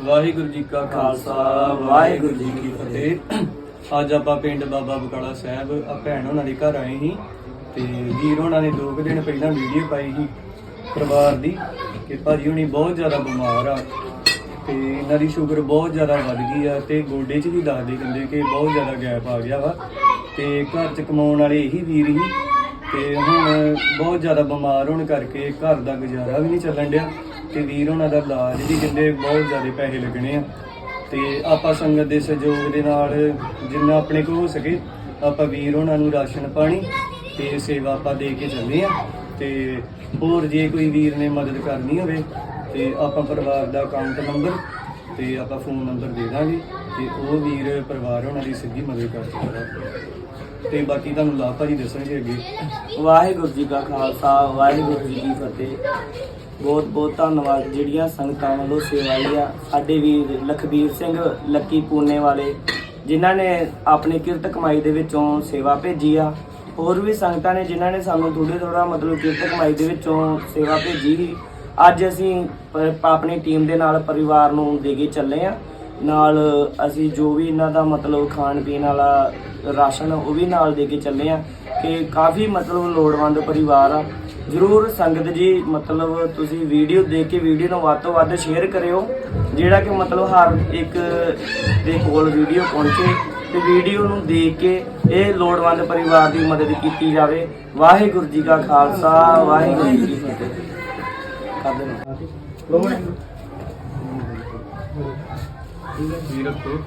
ਵਾਹਿਗੁਰੂ ਜੀ ਕਾ ਖਾਲਸਾ, ਵਾਹਿਗੁਰੂ ਜੀ ਕੀ ਫਤਿਹ। ਅੱਜ ਆਪਾਂ ਪਿੰਡ ਬਾਬਾ ਬਕਾਲਾ ਸਾਹਿਬ ਆ ਭੈਣ ਉਹਨਾਂ ਦੇ ਘਰ ਆਏ ਸੀ ਤੇ ਵੀਰ ਉਹਨਾਂ ਨੇ ਦੋ ਕੁ ਦਿਨ ਪਹਿਲਾਂ ਵੀਡੀਓ ਪਾਈ ਸੀ ਪਰਿਵਾਰ ਦੀ ਕਿ ਭਾਜੀ ਹੁਣੀ ਬਹੁਤ ਜ਼ਿਆਦਾ ਬਿਮਾਰ ਆ ਤੇ ਇਹਨਾਂ ਦੀ ਸ਼ੂਗਰ ਬਹੁਤ ਜ਼ਿਆਦਾ ਵੱਧ ਗਈ ਆ ਤੇ ਗੋਡੇ 'ਚ ਵੀ ਦੱਸਦੇ ਕਹਿੰਦੇ ਕਿ ਬਹੁਤ ਜ਼ਿਆਦਾ ਗੈਪ ਆ ਗਿਆ ਵਾ ਤੇ ਘਰ 'ਚ ਕਮਾਉਣ ਵਾਲੇ ਇਹੀ ਵੀਰ ਹੀ ਤੇ ਹੁਣ ਬਹੁਤ ਜ਼ਿਆਦਾ ਬਿਮਾਰ ਹੋਣ ਕਰਕੇ ਘਰ ਦਾ ਗੁਜ਼ਾਰਾ ਵੀ ਨਹੀਂ ਚੱਲਣ ਡਿਆ। ਤੇ ਵੀਰ ਉਹਨਾਂ ਦਾ ਇਲਾਜ ਵੀ ਕਹਿੰਦੇ ਬਹੁਤ ਜ਼ਿਆਦਾ ਪੈਸੇ ਲੱਗਣੇ ਆ। ਤੇ ਆਪਾਂ ਸੰਗਤ ਦੇ ਸਹਿਯੋਗ ਦੇ ਨਾਲ ਜਿੰਨਾ ਆਪਣੇ ਕੋਲ ਹੋ ਸਕੇ, ਆਪਾਂ ਵੀਰ ਉਹਨਾਂ ਨੂੰ ਰਾਸ਼ਨ ਪਾਣੀ ਤੇ ਸੇਵਾ ਆਪਾਂ ਦੇ ਕੇ ਚੱਲੇ ਆ। ਤੇ ਹੋਰ ਜੇ ਕੋਈ ਵੀਰ ਨੇ ਮਦਦ ਕਰਨੀ ਹੋਵੇ, ਤੇ ਆਪਾਂ ਪਰਿਵਾਰ ਦਾ ਅਕਾਊਂਟ ਨੰਬਰ ਤੇ ਆਪਾਂ ਫੋਨ ਨੰਬਰ ਦੇ ਦਾਂਗੇ, ਤੇ ਉਹ ਵੀਰ ਪਰਿਵਾਰ ਉਹਨਾਂ ਦੀ ਸਿੱਧੀ ਮਦਦ ਕਰ ਸਕਦਾ। ਤੇ ਬਾਕੀ ਤੁਹਾਨੂੰ ਲਾਭ ਭਾਜੀ ਦੱਸਣਗੇ ਅੱਗੇ। ਵਾਹਿਗੁਰੂ ਜੀ ਕਾ ਖਾਲਸਾ, ਵਾਹਿਗੁਰੂ ਜੀ ਕੀ ਫਤਿਹ। ਬਹੁਤ ਬਹੁਤ ਧੰਨਵਾਦ ਜਿਹੜੀਆਂ ਸੰਗਤਾਂ ਵੱਲੋਂ ਸੇਵਾ ਲਈ ਆ। ਸਾਡੇ ਵੀਰ ਲਖਬੀਰ ਸਿੰਘ, ਲੱਕੀ ਪੂਨੇ ਵਾਲੇ, ਜਿਨ੍ਹਾਂ ਨੇ ਆਪਣੀ ਕਿਰਤ ਕਮਾਈ ਦੇ ਵਿੱਚੋਂ ਸੇਵਾ ਭੇਜੀ ਆ। ਹੋਰ ਵੀ ਸੰਗਤਾਂ ਨੇ ਜਿਨ੍ਹਾਂ ਨੇ ਸਾਨੂੰ ਥੋੜੇ ਥੋੜਾ ਮਤਲਬ ਕਿਰਤ ਕਮਾਈ ਦੇ ਵਿੱਚੋਂ ਸੇਵਾ ਭੇਜੀ ਸੀ। ਅੱਜ ਅਸੀਂ ਆਪਣੀ ਟੀਮ ਦੇ ਨਾਲ ਪਰਿਵਾਰ ਨੂੰ ਦੇ ਕੇ ਚੱਲੇ ਆ। ਨਾਲ ਅਸੀਂ ਜੋ ਵੀ ਇਹਨਾਂ ਦਾ ਮਤਲਬ ਖਾਣ ਪੀਣ ਵਾਲਾ ਰਾਸ਼ਨ ਉਹ ਵੀ ਨਾਲ ਦੇ ਕੇ ਚੱਲੇ ਆ ਕਿ ਕਾਫੀ ਮਤਲਬ ਲੋੜਵੰਦ ਪਰਿਵਾਰ ਆ। ਜਰੂਰ ਸੰਗਤ ਜੀ ਮਤਲਬ ਤੁਸੀਂ ਵੀਡੀਓ ਦੇਖ ਕੇ ਵੀਡੀਓ ਨੂੰ ਵੱਧ ਤੋਂ ਵੱਧ ਸ਼ੇਅਰ ਕਰਿਓ ਜਿਹੜਾ ਕਿ ਮਤਲਬ ਹਰ ਇੱਕ ਦੇ ਕੋਲ ਵੀਡੀਓ ਪਹੁੰਚੇ ਤੇ ਵੀਡੀਓ ਨੂੰ ਦੇਖ ਕੇ ਇਹ ਲੋੜਵੰਦ ਪਰਿਵਾਰ ਦੀ ਮਦਦ ਕੀਤੀ ਜਾਵੇ। ਵਾਹਿਗੁਰੂ ਜੀ ਕਾ ਖਾਲਸਾ ਵਾਹਿਗੁਰੂ ਜੀ ਕੀ ਫਤਿਹ। ਕਰ ਦੇਣਾ। ਵੀਰ ਰੱਖੋ।